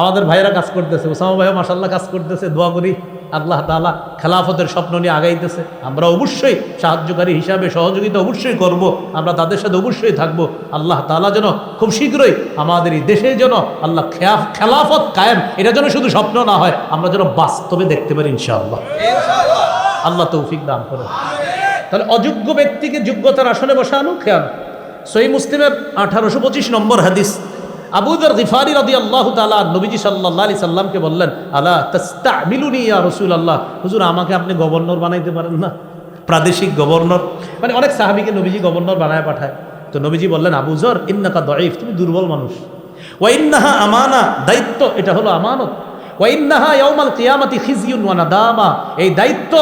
আমাদের ভাইয়েরা কাজ করতেছে, ওসামা ভাইও মাসাল্লাহ কাজ করতেছে, দোয়া করি আল্লাহ তাআলা খেলাফতের স্বপ্ন নিয়ে আগাইতেছে। আমরা অবশ্যই সাহায্যকারী হিসাবে সহযোগিতা অবশ্যই করব, আমরা তাদের সাথে অবশ্যই থাকব। আল্লাহ তাআলা যেন খুব শীঘ্রই আমাদের এই দেশে যেন আল্লাহ খেলাফত কায়েম, এটা যেন শুধু স্বপ্ন না হয়, আমরা যেন বাস্তবে দেখতে পারি ইনশাআল্লাহ। আল্লাহ তৌফিক দান করে তাহলে অযোগ্য ব্যক্তিকে যোগ্যতার আসনে বসানো খেয়াল। সই মুসলিমের আঠারোশো পঁচিশ নম্বর হাদিস। আবুদর গিফারি রদি আল্লাহ তালা নবীজি সাল্লাহ আলি সাল্লামকে বললেন আল্লাহ তাস্তা মিলুনি ইয়া রসুল আল্লাহ হুজুর, আমাকে আপনি গভর্নর বানাইতে পারেন না। প্রাদেশিক গভর্নর। মানে অনেক সাহাবিকে নবীজি গভর্নর বানায় পাঠায়। তো নবীজি বললেন আবুজর ইন্নাকা দয়ফ তুমি দুর্বল মানুষ। ওয়াইন্নাহা আমানা, দায়িত্ব এটা হলো আমানত। ওয়াইন্নাহা ইয়াউমাল কিয়ামাতি খিজিয়ুন ওয়া নাদামা। এই দায়িত্ব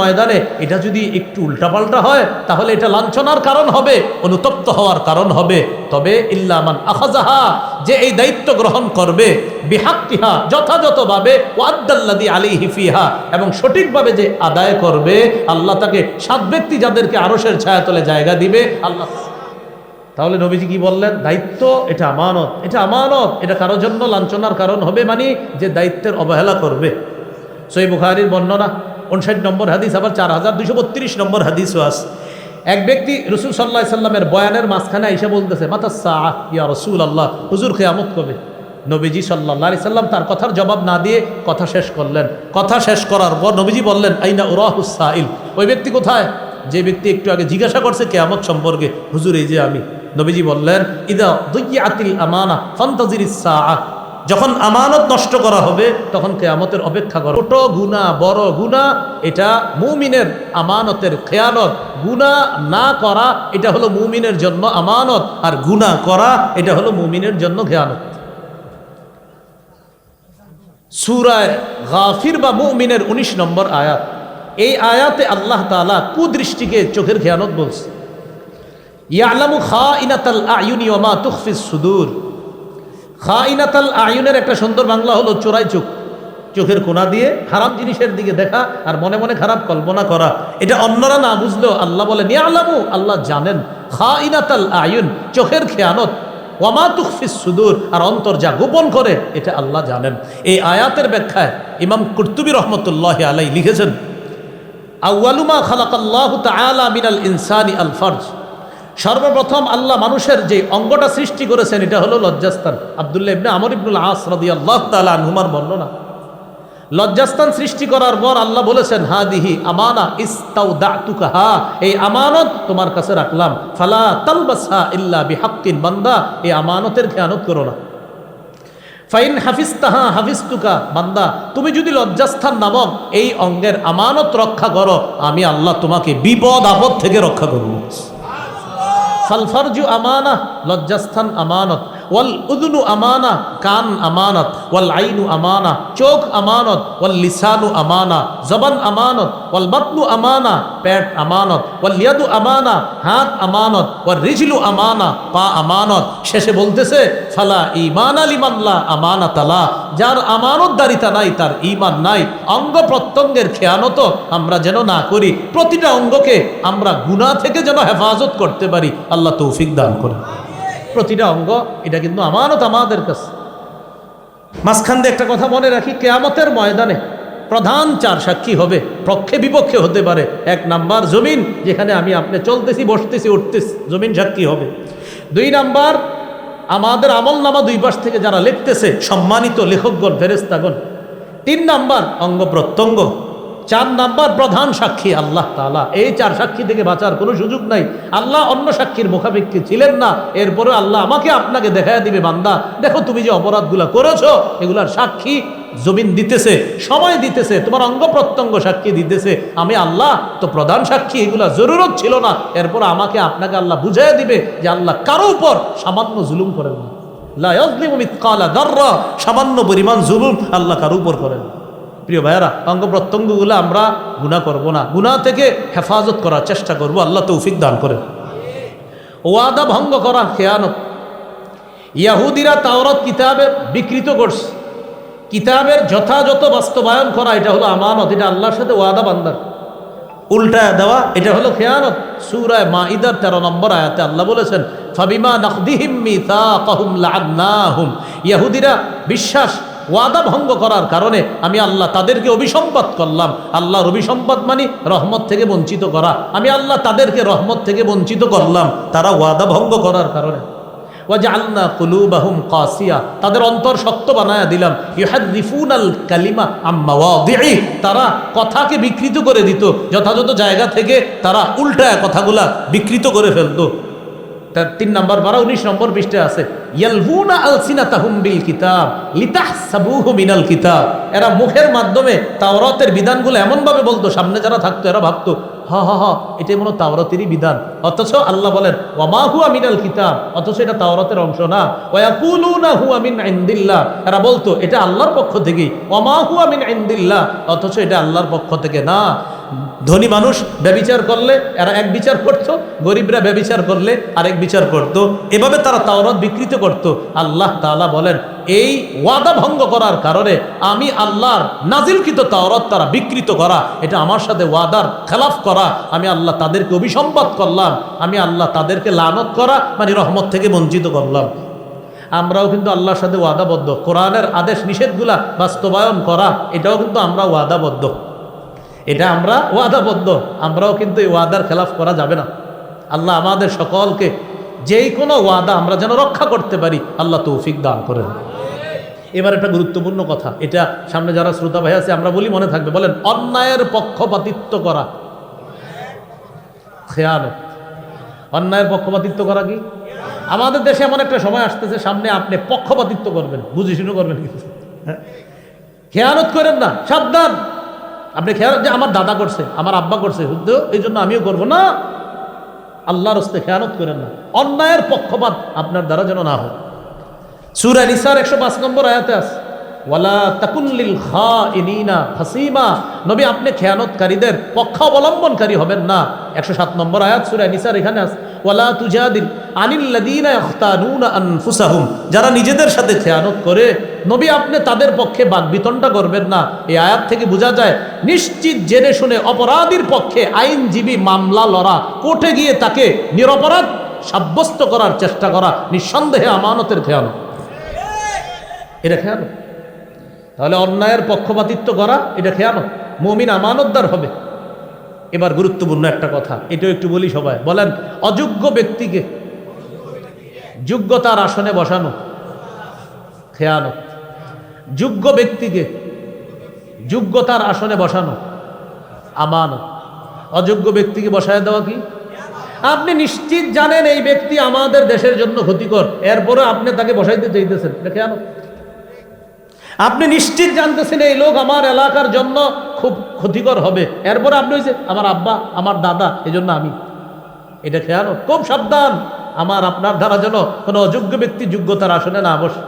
ময়দানে এটা যদি একটু উল্টাপাল্টা হয়, তাহলে এটা লাঞ্ছনার কারণ হবে, অনুতপ্ত হওয়ার কারণ হবে। তবে ইল্লামান আখাজাহা যে এই দায়িত্ব গ্রহণ করবে, বিহাক্কিহা, যথাযথভাবে ওয়াদ্দাল্লাদি আলাইহি ফিহা, এবং সঠিকভাবে যে আদায় করবে, আল্লাহ তাকে সাত ব্যক্তি যাদেরকে আরশের ছায়াতলে জায়গা দিবে, আল্লাহ তাহলে নবীজি কি বললেন? দায়িত্ব, এটা আমানত। এটা আমানত, এটা কারোর জন্য লাঞ্ছনার কারণ হবে মানে যে দায়িত্বের অবহেলা করবে। সই বুখারির বর্ণনা, উনষাট নম্বর হাদিস, আবার চার হাজার দুশো বত্রিশ নম্বর হাদিসও আস এক ব্যক্তি রসুল সাল্লাহ সাল্লামের বয়ানের মাঝখানে এসে বলতেছে, মাতা সাহ ইয়া রসুল আল্লাহ হুজুর খেয়ামত কবে? নবীজি সাল্লাহ সাল্লাম তার কথার জবাব না দিয়ে কথা শেষ করলেন। কথা শেষ করার পর নবীজি বললেন, আইনা উরাহুসাইল ওই ব্যক্তি কোথায়? যে ব্যক্তি একটু আগে জিজ্ঞাসা করছে, কেয়ামত সম্পর্কে? হুজুর, এই যে আমি। নবীজি বললেন, ইদা দুই আতিল আমানা ফন্তাজির যখন আমানত নষ্ট করা হবে, তখন কেয়ামতের অপেক্ষা করো। ছোট গুণা, বড় গুণা, এটা মুমিনের আমানতের খেয়ালত গুণা না করা, এটা হলো মুমিনের জন্য আমানত। আর গুণা করা, এটা হলো মুমিনের জন্য খেয়ানত। সুরায় গাফির বা মুমিনের ১৯ নম্বর আয়াত। এই আয়াতে আল্লাহ তাআলা কুদৃষ্টিকে চোখের খেয়ানত বলছে। ইয়ালামু খা ইনাতাল আয়ুনি ওমা তুখফিস সুদূর। খা ইনাতাল আয়ুনের একটা সুন্দর বাংলা হলো চোরাই চোখ। চোখের কোনা দিয়ে খারাপ জিনিসের দিকে দেখা আর মনে মনে খারাপ কল্পনা করা। এটা অন্যরা না বুঝলেও আল্লাহ বলেন, ইয়ালামু আল্লাহ জানেন। খা ইনাতাল আয়ুন, চোখের খেয়ানত। ওয়ামা তুখফিস সুদূর, আর অন্তর যা গোপন করে, এটা আল্লাহ জানেন। এই আয়াতের ব্যাখ্যায় ইমাম কুর্তুবী রহমতুল্লাহ আলাই লিখেছেন আউয়ালুমা খালাকাল্লাহ তাআলা মিনাল ইনসানি আল ফরজ। সর্বপ্রথম আল্লাহ মানুষের যে অঙ্গটা সৃষ্টি করেছেন, এটা হলো লজ্জাস্তান আবদুল্লাহ ইবনে আমর ইবনুল আস রাদিয়াল্লাহু তাআলা আনহুমার বর্ণনা। লজ্জাস্থান সৃষ্টি করার পর আল্লাহ বলেছেন হা দিহি আমানা ইস্তাউদাতুকা, হা, এই আমানত তোমার কাছে রাখলাম। ফালা তালবাসহা ইল্লা বিহাক্কিন, বান্দা এই আমানতের খেয়ানত করো না। ফাইন হাফিস্তাহা হাফিস্তুকা বান্দা, তুমি যদি লজ্জাস্থান নামক এই অঙ্গের আমানত রক্ষা করো, আমি আল্লাহ তোমাকে বিপদ আপদ থেকে রক্ষা করব। ফালফারজু আমানা লজ্জাস্থান আমানত। ওয়াল উদনু আমানা, কান আমানত, ওয়াল আইনু আমানা, চোখ আমানত, ওয়াল লিসানু আমানা, জবান আমানত, ওয়াল বাতনু আমানা, পেট আমানত, ওয়াল ইয়াদু আমানা, হাত আমানত, ওয়াল রিজলু আমানা, পা আমানত। শেষে বলতেছে, ফালা ইমান আলিমাল্লা আমানা তালা যার আমানতদারিতা নাই, তার ইমান নাই। অঙ্গ প্রত্যঙ্গের খেয়ানত আমরা যেন না করি। প্রতিটা অঙ্গকে আমরা গুণা থেকে যেন হেফাজত করতে পারি। আল্লাহ তৌফিক দান করে প্রতিটা অঙ্গ, এটা কিন্তু আমানত আমাদের কাছে। মাঝখান দিয়ে একটা কথা মনে রাখি, কেয়ামতের ময়দানে প্রধান চার সাক্ষী হবে, পক্ষে বিপক্ষে হতে পারে। এক নাম্বার জমিন, যেখানে আমি আপনি চলতেছি, বসতেছি, উঠতেছি, জমিন সাক্ষী হবে। দুই নাম্বার, আমাদের আমল নামা দুই পাশ থেকে যারা লিখতেছে সম্মানিত লেখকগণ ফেরেস্তাগণ তিন নাম্বার, অঙ্গ প্রত্যঙ্গ। চার নাম্বার প্রধান সাক্ষী আল্লাহ তালা এই চার সাক্ষী থেকে বাঁচার কোনো সুযোগ নাই। আল্লাহ অন্য সাক্ষীর মুখাপেক্ষি ছিলেন না। এরপরে আল্লাহ আমাকে আপনাকে দেখা দিবে, বান্দা। দেখো তুমি যে অপরাধগুলো করেছ, এগুলার সাক্ষী জমিন দিতেছে, সময় দিতেছে, তোমার অঙ্গ প্রত্যঙ্গ সাক্ষী দিতেছে। আমি আল্লাহ তো প্রধান সাক্ষী, এগুলা জরুরত ছিল না। এরপর আমাকে আপনাকে আল্লাহ বুঝাই দিবে যে আল্লাহ কারও উপর সামান্য জুলুম করেন না। সামান্য পরিমাণ জুলুম আল্লাহ কারও উপর করেন না। প্রিয় ভাইয়ারা অঙ্গ প্রত্যঙ্গগুলো আমরা গুণা করব না। গুণা থেকে হেফাজত করার চেষ্টা করব, আল্লাহ তৌফিক দান করে ওয়াদা ভঙ্গ করা খেয়ানত। ইয়াহুদিরা তাওরত কিতাবে বিকৃত করছে। কিতাবের যথাযথ বাস্তবায়ন করা, এটা হলো আমানত, এটা আল্লাহর সাথে ওয়াদা বান্দার। উল্টায় দেওয়া, এটা হলো খেয়ানত। সুরায় মা ইদার তেরো নম্বর আয়াতে আল্লাহ বলেছেন, ফাবিমা নাকদিহিম মিসাকাহুম লাআন্নাহুম ইহুদিরা বিশ্বাস ওয়াদা ভঙ্গ করার কারণে আমি আল্লাহ তাদেরকে অভিসম্পাদ করলাম। আল্লাহর অভিসম্পাদ মানে রহমত থেকে বঞ্চিত করা। আমি আল্লাহ তাদেরকে রহমত থেকে বঞ্চিত করলাম। তারা ওয়াদা ভঙ্গ করার কারণে। ওয়াজআলনা কুলুবাহুম কাসিয়া। তাদের অন্তর শক্ত বানায়া দিলাম। ইউহাদ্দিফুনাল কালিমা আম্মা ওয়াদিই তারা কথাকে বিকৃত করে দিত। যথাযথ জায়গা থেকে তারা উল্টায় কথাগুলা বিকৃত করে ফেলতো। তার তিন নম্বর বারো, উনিশ নম্বর পৃষ্ঠে আছে ইয়ালহুনা আলসিনাতাহুম বিল কিতাব, লিতাহসাবুহু মিনাল কিতাব। এরা মুখের মাধ্যমে তাওরাতের বিধানগুলো এমনভাবে বলতো, সামনে যারা থাকতো এরা ভাবতো, হ হ হ, এটাই মনে তাওরাতেরই বিধান। অথচ আল্লাহ বলেন ওমা হুয়া মিনাল কিতাব। অথচ এটা তাওরাতের অংশ না। ওয়াকুলুনা হুয়া মিন ইনদিল্লাহ। এরা বলতো, এটা আল্লাহর পক্ষ থেকেই ওমা হুয়া মিন ইনদিল্লাহ। অথচ এটা আল্লাহর পক্ষ থেকে না। ধনী মানুষ ব্যবিচার করলে, এরা এক বিচার করত, গরিবরা ব্যবিচার করলে আরেক বিচার করত। এভাবে তারা তাওরাত বিকৃত করত। আল্লাহ তাআলা বলেন, এই ওয়াদা ভঙ্গ করার কারণে আমি আল্লাহর নাজিলকৃত তাওরাত তারা বিকৃত করা, এটা আমার সাথে ওয়াদার খেলাফ করা, আমি আল্লাহ তাদেরকে অভিসম্পাদ করলাম, আমি আল্লাহ তাদেরকে লানত করা মানে রহমত থেকে বঞ্চিত করলাম। আমরাও কিন্তু আল্লাহর সাথে ওয়াদাবদ্ধ। কোরআনের আদেশ নিষেধগুলা বাস্তবায়ন করা, এটাও কিন্তু আমরা ওয়াদাবদ্ধ। এটা আমরা ওয়াদাবদ্ধ। আমরাও কিন্তু এই ওয়াদার খেলাফ করা যাবে না। আল্লাহ আমাদের সকলকে যেই কোনো ওয়াদা আমরা যেন রক্ষা করতে পারি আল্লাহ তৌফিক দান করেন। এবার একটা গুরুত্বপূর্ণ কথা এটা সামনে যারা শ্রোতা ভাই আছে আমরা বলি মনে থাকবে বলেন অন্যায়ের পক্ষপাতিত্ব করা। খেয়ানত। অন্যায়ের পক্ষপাতিত্ব করা কি? আমাদের দেশে এমন একটা সময় আসতেছে সামনে আপনি পক্ষপাতিত্ব করবেন বুঝি শুনে করবেন কিন্তু। হ্যাঁ? খেয়ানত করেন না সাবধান। আপনি খেয়াল যে আমার দাদা করছে, আমার আব্বা করছে তো এই জন্য আমিও করব না। আল্লাহর হস্তে খেয়ানত করেন না। অন্যায়ের পক্ষপাত আপনার দ্বারা যেন না হয়। সুরা নিসার একশো পাঁচ নম্বর আয়াতে আছে, ওয়ালা তাকুল্লিল খা ইনিনা হাসিমা নবী, আপনি খেয়ানতকারীদের পক্ষ অবলম্বনকারী হবেন না। একশো সাত নম্বর আয়াত সুরা নিসার এখানে আছে ওয়ালা তুজাদিন আনিল্লাদিনা ইখতানুনা আনফুসাহুম, যারা নিজেদের সাথে খেয়ানত করে, নবী আপনি তাদের পক্ষে বাগবিতনটা করবেন না। এই আয়াত থেকে বোঝা যায়, নিশ্চিত জেনে শুনে অপরাধীর পক্ষে আইনজীবী মামলা লড়া, কোর্টে গিয়ে তাকে নিরপরাধ সাব্যস্ত করার চেষ্টা করা নিঃসন্দেহে আমানতের খেয়ানত। এটা খেয়ানত। তাহলে অন্যায়ের পক্ষপাতিত্ব করা, এটা খেয়ানত। মমিন আমানতদার হবে। এবার গুরুত্বপূর্ণ একটা কথা, এটাও একটু বলি সবাই। বলেন, অযোগ্য ব্যক্তিকে যোগ্যতার আসনে বসানো, খেয়ানত। যোগ্য ব্যক্তিকে যোগ্যতার আসনে বসানো, আমানত। অযোগ্য ব্যক্তিকে বসায় দেওয়া কি? আপনি নিশ্চিত জানেন এই ব্যক্তি আমাদের দেশের জন্য ক্ষতিকর এরপরে আপনি তাকে বসাইতে চাইতেছেন কেন আপনি নিশ্চিত জানতেছেন এই লোক আমার এলাকার জন্য খুব ক্ষতিকর হবে। এরপরে আপনি হয়েছে আমার আব্বা, আমার দাদা এই জন্য আমি। এটা খেয়াল খুব সাবধান। আমার আপনার দ্বারা যেন কোনো অযোগ্য ব্যক্তি যোগ্যতার আসনে না বসে।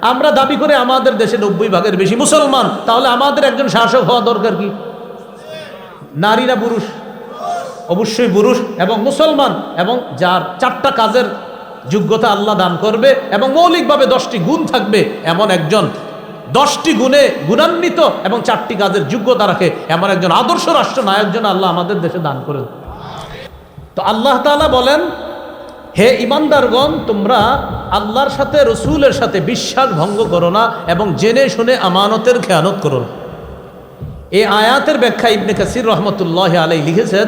আমরা দাবি করে আমাদের দেশে নব্বই ভাগের বেশি মুসলমান। তাহলে আমাদের একজন শাসক হওয়া দরকার কি? নারী না পুরুষ? অবশ্যই পুরুষ এবং মুসলমান এবং যার চারটা কাজের যোগ্যতা আল্লাহ দান করবে এবং মৌলিকভাবে দশটি গুণ থাকবে এমন একজন দশটি গুণে গুণান্বিত এবং চারটি কাজের যোগ্যতা রাখে এমন একজন আদর্শ রাষ্ট্র নায়ক যেন আল্লাহ আমাদের দেশে দান করে তো আল্লাহ তাআলা বলেন, হে ইমানদারগণ তোমরা আল্লাহর সাথে, রসুলের সাথে বিশ্বাস ভঙ্গ করো না এবং জেনে শুনে আমানতের খেয়ানত করো না। এই আয়াতের ব্যাখ্যা ইবনে কাসির রহমতুল্লাহ আলাই লিখেছেন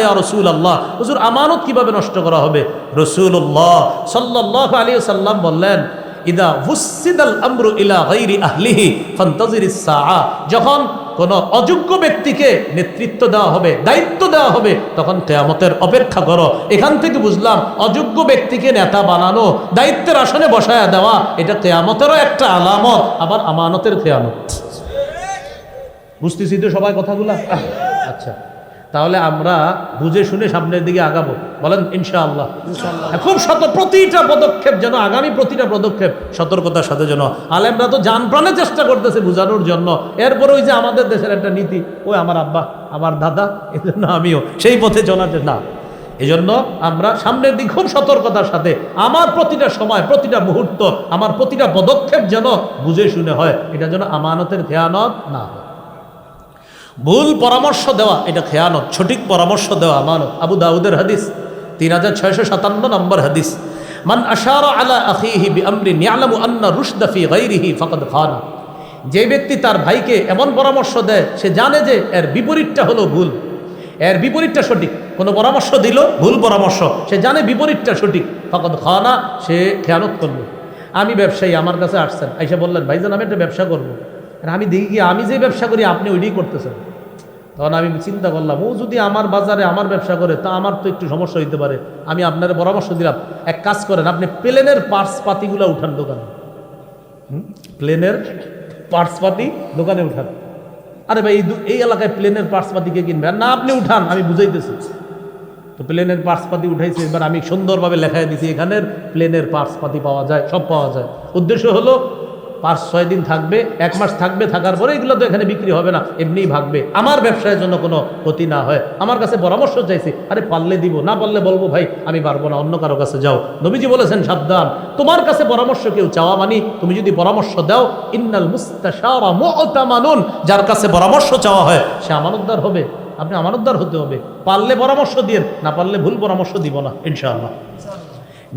ইয়া রাসূলুল্লাহ? হুজুর, আমানত কীভাবে নষ্ট করা হবে? রাসূলুল্লাহ সাল্লাল্লাহু আলাইহি সাল্লাম বললেন ইদা হুসিদাল আমরু ইলা গায়রি আহলিহি সাআ যখন কোন অযোগ্য ব্যক্তিকে নেতৃত্ব দেওয়া হবে, দায়িত্ব দেওয়া হবে, তখন কেয়ামতের অপেক্ষা করো। এখান থেকে বুঝলাম অযোগ্য ব্যক্তিকে নেতা বানানো, দায়িত্বের আসনে বসায়া দেওয়া, এটা কেয়ামতেরও একটা আলামত, আবার আমানতের খেয়ামত বুঝতেছি তো সবাই কথাগুলা? আচ্ছা। তাহলে আমরা বুঝে শুনে সামনের দিকে আগাবো। বলেন, ইনশাআল্লাহ। খুব শত প্রতিটা পদক্ষেপ যেন, আগামী প্রতিটা পদক্ষেপ সতর্কতার সাথে যেন আলেমরা তো যান প্রাণে চেষ্টা করতেছে বোঝানোর জন্য। এরপরে ওই যে আমাদের দেশের একটা নীতি, ওই আমার আব্বা, আমার দাদা, এই জন্য আমিও সেই পথে চলাতে না, এজন্য আমরা সামনের দিক খুব সতর্কতার সাথে আমার প্রতিটা সময়, প্রতিটা মুহূর্ত, আমার প্রতিটা পদক্ষেপ যেন বুঝে শুনে হয়। এটা যেন আমানতের খেয়ানত না হয়। ভুল পরামর্শ দেওয়া, এটা খেয়ানত, সঠিক পরামর্শ দেওয়া, আমানত। আবু দাউদের হাদিস, তিন হাজার ছয়শো সাতান্ন নম্বর হাদিস। মান আশার আলা আখিহি বি আমরি নিয়ালামু আন্না রুশদা ফি গাইরিহি ফকদ খানা। যে ব্যক্তি তার ভাইকে এমন পরামর্শ দেয়, সে জানে যে এর বিপরীতটা হলো ভুল। এর বিপরীতটা সঠিক। কোনো পরামর্শ দিল, ভুল পরামর্শ। সে জানে বিপরীতটা সঠিক। ফাকাদ খানা, সে খেয়ানত করল। আমি ব্যবসায়ী, আমার কাছে আসছেন। আইসা বললেন, ভাইজান, আমি একটা ব্যবসা করব। আর আমি দেখি কি, আমি যে ব্যবসা করি, আপনি ওইটাই করতেছেন। তখন আমি চিন্তা করলাম, ও যদি আমার বাজারে আমার ব্যবসা করে, তা আমার তো একটু সমস্যা হইতে পারে। আমি আপনার পরামর্শ দিলাম, এক কাজ করেন, আপনি প্লেনের পার্টস পাতিগুলো উঠান দোকানে? প্লেনের পার্টস পাতি দোকানে উঠান। আরে ভাই, এই এলাকায় প্লেনের পার্টস পাতি কে কিনবে? না, আপনি উঠান, আমি বুঝাইতেছি। তো প্লেনের পার্টস পাতি উঠাইছে, এবার আমি সুন্দরভাবে লেখাই দিছি, এখানের প্লেনের পার্টস পাতি পাওয়া যায়, সব পাওয়া যায়। উদ্দেশ্য হলো পাঁচ, ছয় দিন থাকবে, এক মাস থাকবে, থাকার পরে এগুলো তো এখানে বিক্রি হবে না, এমনিই ভাগবে। আমার ব্যবসায়ের জন্য কোনো ক্ষতি না হয়। আমার কাছে পরামর্শ চাইছি, আরে পারলে দিব, না পারলে বলব, ভাই, আমি পারব না, অন্য কারও কাছে যাও। নবীজি বলেছেন, সাবধান। তোমার কাছে পরামর্শ কেউ চাওয়া মানি, তুমি যদি পরামর্শ দাও, ইন্নাল মুস্তাশারা যার কাছে পরামর্শ চাওয়া হয়, সে আমানতদার হবে। আপনি আমানতদার হতে হবে। পারলে পরামর্শ দিন না পারলে ভুল পরামর্শ দিব না, ইনশাআল্লাহ।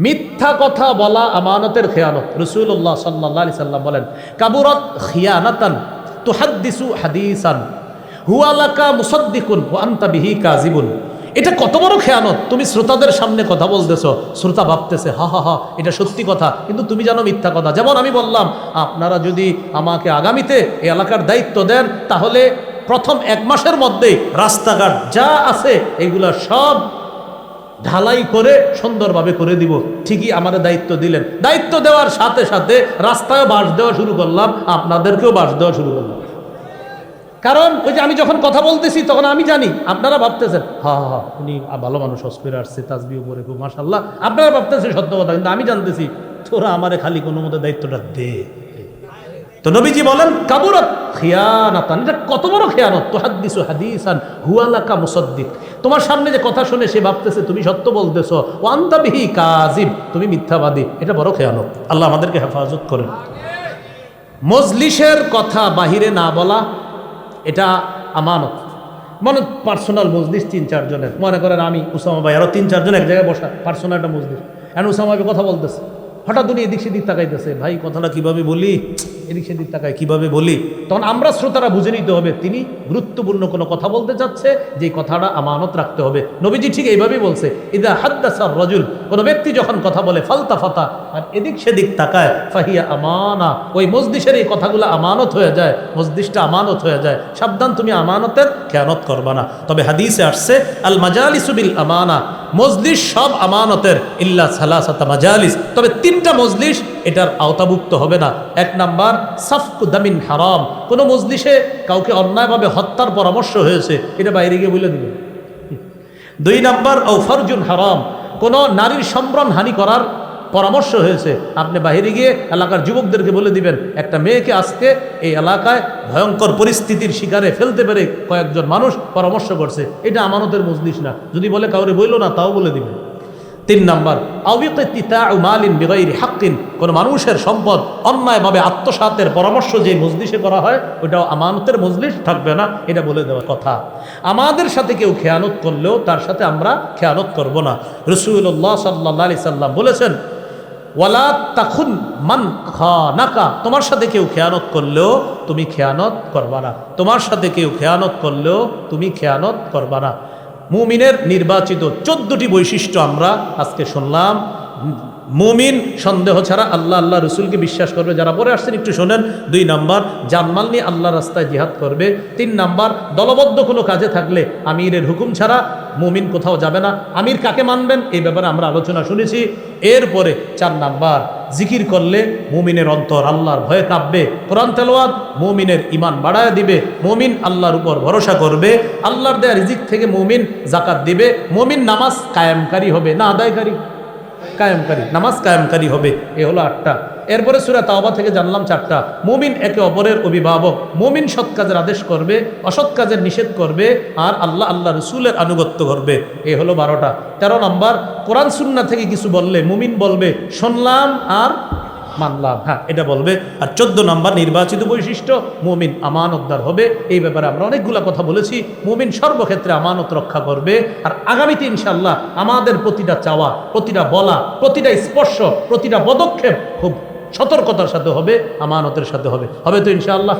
মিথ্যা কথা বলা আমানতের খেয়ানত। রসুল্লাহ সাল্লাহ আলি সাল্লাম বলেন, কাবুরত খিয়ানাতান তুহাদ্দিসু হাদিসান হুয়ালাকা মুসদ্দিকুন ও আন্তা বিহি কাজিবুন এটা কত বড় খেয়ানত? তুমি শ্রোতাদের সামনে কথা বলতেছো, শ্রোতা ভাবতেছে, হা হা হা, এটা সত্যি কথা। কিন্তু তুমি জানো মিথ্যা কথা। যেমন আমি বললাম, আপনারা যদি আমাকে আগামীতে এই এলাকার দায়িত্ব দেন, তাহলে প্রথম এক মাসের মধ্যেই রাস্তাঘাট যা আছে, এগুলা সব ঢালাই করে সুন্দরভাবে করে দিব। ঠিকই আমাদের দায়িত্ব দিলেন। দায়িত্ব দেওয়ার সাথে সাথে রাস্তায় বাস দেওয়া শুরু করলাম, আপনাদেরকেও বাস দেওয়া শুরু করলাম। কারণ ওই যে আমি যখন কথা বলতেছি, তখন আমি জানি, আপনারা ভাবতেছেন, হা হা উনি ভালো মানুষ হসপিটাল আসছে তাজবি উপরে মাসাল্লাহ আপনারা ভাবতেছেন সত্য কথা, কিন্তু আমি জানতেছি, তোরা আমারে খালি কোনো মতো দায়িত্বটা দে। তো নবীজি বলেন, কাবুরত খিয়ানাতান এটা কত বড় খেয়ানত? হাদিসান হুয়ালাকা মুসদ্দিক তোমার সামনে যে কথা শুনে সে ভাবতেছে, তুমি সত্য বলতেছো ওয়ান্তা বিহি কাজিব তুমি মিথ্যাবাদী এটা বড় খেয়ানত। আল্লাহ আমাদেরকে হেফাজত করেন। মজলিসের কথা বাহিরে না বলা, এটা আমানত। মনে, পার্সোনাল মজলিস তিন চারজনের। মনে করেন আমি, উসামা ভাই আরও তিন চারজন এক জায়গায় বসা, পার্সোনাল একটা মজলিস। এখন উসামা ভাই কথা বলতেছে। হঠাৎ উনি এদিক সেদিক তাকাইতেছে, ভাই, কথাটা কীভাবে বলি? এদিক সেদিক তাকায়, কীভাবে বলি? তখন আমরা শ্রোতারা বুঝে নিতে হবে, তিনি গুরুত্বপূর্ণ কোনো কথা বলতে চাচ্ছে যে কথাটা আমানত রাখতে হবে। নবীজি ঠিক এইভাবেই বলছে, ইদা হাদ্দাসার রজুল। কোনো ব্যক্তি যখন কথা বলে, ফালতা ফাতা, আর এদিক সেদিক তাকায়, ফাহিয়া আমানা, ওই মসজিষের এই কথাগুলো আমানত হয়ে যায় মসজিষটা আমানত হয়ে যায়। সাবধান, তুমি আমানতের খেয়ানত করবা না। তবে হাদিসে আসছে আল মাজালিসুবিল আমানা মজলিস সব আমানতের ইল্লা সালাসাতা মাজালিস। তবে তিনটা মজলিস এটার আওতাভুক্ত হবে না। এক নাম্বার, সাফকু দামিন হারাম। কোনো মজলিসে কাউকে অন্যায়ভাবে হত্যার পরামর্শ হয়েছে, এটা বাইরে গিয়ে বলে দিল দুই নাম্বার ও ফরজুন হারাম। কোনো নারীর সম্ভ্রম হানি করার পরামর্শ হয়েছে, আপনি বাহিরে গিয়ে এলাকার যুবকদেরকে বলে দিবেন, একটা মেয়েকে আজকে এই এলাকায় ভয়ঙ্কর পরিস্থিতির শিকারে ফেলতে পেরে কয়েকজন মানুষ পরামর্শ করছে। এটা আমানতের মজলিস না। যদি বলে কাউরে বইল না, তাও বলে দিবেন। তিন নাম্বার মালিন বেগাইরি হাক্কিন। কোনো মানুষের সম্পদ অন্যায়ভাবে আত্মসাতের পরামর্শ যে মজলিসে করা হয় ওটাও আমানতের মজলিস, থাকবে না, এটা বলে দেওয়ার কথা। আমাদের সাথে কেউ খেয়ানত করলেও তার সাথে আমরা খেয়ানত করব না। রসুল্লাহ সাল্লা সাল্লাম বলেছেন ওয়ালা তাখুন মান খানাকা, তোমার সাথে কেউ খেয়ানত করলেও তুমি খেয়ানত করবা না। তোমার সাথে কেউ খেয়ানত করলেও তুমি খেয়ানত করবা না। মুমিনের নির্বাচিত চোদ্দটি বৈশিষ্ট্য আমরা আজকে শুনলাম। মুমিন, সন্দেহ ছাড়া আল্লাহ আল্লাহ রসুলকে বিশ্বাস করবে। যারা পরে আসছেন, একটু শোনেন। দুই নাম্বার, জানমাল নিয়ে আল্লাহ রাস্তায় জিহাদ করবে। তিন নাম্বার, দলবদ্ধ কোনো কাজে থাকলে আমিরের হুকুম ছাড়া মুমিন কোথাও যাবে না। আমির কাকে মানবেন? এই ব্যাপারে আমরা আলোচনা শুনেছি। এরপরে চার নাম্বার, জিকির করলে মুমিনের অন্তর আল্লাহর ভয়ে কাঁপবে। কোরআন তেলোয়াদ মুমিনের ইমান বাড়ায় দিবে। মুমিন আল্লাহর উপর ভরসা করবে। আল্লাহর দেয়া রিজিক থেকে মুমিন জাকাত দিবে। মুমিন নামাজ কায়েমকারী হবে, না আদায়কারী। কায়েমকারী নামাজ কায়েমকারী হবে, এ হলো আটটা। এরপরে সুরা তাওবা থেকে জানলাম চারটা। মুমিন একে অপরের অভিভাবক, মুমিন সৎ কাজের আদেশ করবে, অসৎ কাজের নিষেধ করবে, আর আল্লাহ আল্লাহ রসুলের আনুগত্য করবে, এ হলো বারোটা। তেরো নম্বর, কোরআন সুন্না থেকে কিছু বললে মুমিন বলবে, শুনলাম আর মানলাম। হ্যাঁ এটা বলবে, আর চোদ্দ নম্বর নির্বাচিত বৈশিষ্ট্য, মুমিন আমানতদার হবে। এই ব্যাপারে আমরা অনেকগুলো কথা বলেছি। মুমিন সর্বক্ষেত্রে আমানত রক্ষা করবে। আর আগামীতে ইনশাল্লাহ আমাদের প্রতিটা চাওয়া, প্রতিটা বলা, প্রতিটা স্পর্শ, প্রতিটা পদক্ষেপ খুব সতর্কতার সাথে হবে, আমানতের সাথে হবে। হবে তো ইনশাল্লাহ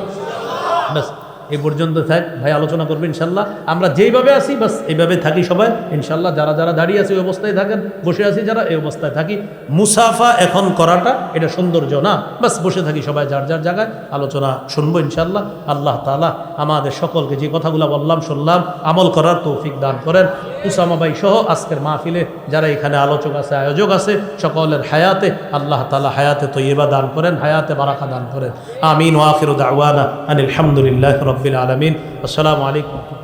ব্যাস। এই পর্যন্ত থাক ভাই আলোচনা করবে ইনশাল্লাহ। আমরা যেইভাবে আছি, বাস এইভাবে থাকি সবাই। ইনশাল্লাহ যারা যারা দাঁড়িয়ে আছে ওই অবস্থায় থাকেন, বসে আছি যারা এই অবস্থায় থাকি। মুসাফা এখন করাটা, এটা সৌন্দর্য না। বাস বসে থাকি সবাই যার যার জায়গায়। আলোচনা শুনব ইনশাল্লাহ। আল্লাহ তালা আমাদের সকলকে যে কথাগুলো বললাম, শুনলাম, আমল করার তৌফিক দান করেন। উসামা ভাই সহ আজকের মাহফিলে যারা এখানে আলোচক আছে, আয়োজক আছে, সকলের হায়াতে আল্লাহ তালা হায়াতে তৈবা দান করেন, হায়াতে বারাকা দান করেন। আমিন ওয়াফির দাওয়ানা আনিল হামদুলিল্লাহ رب العالمين. السلام عليكم.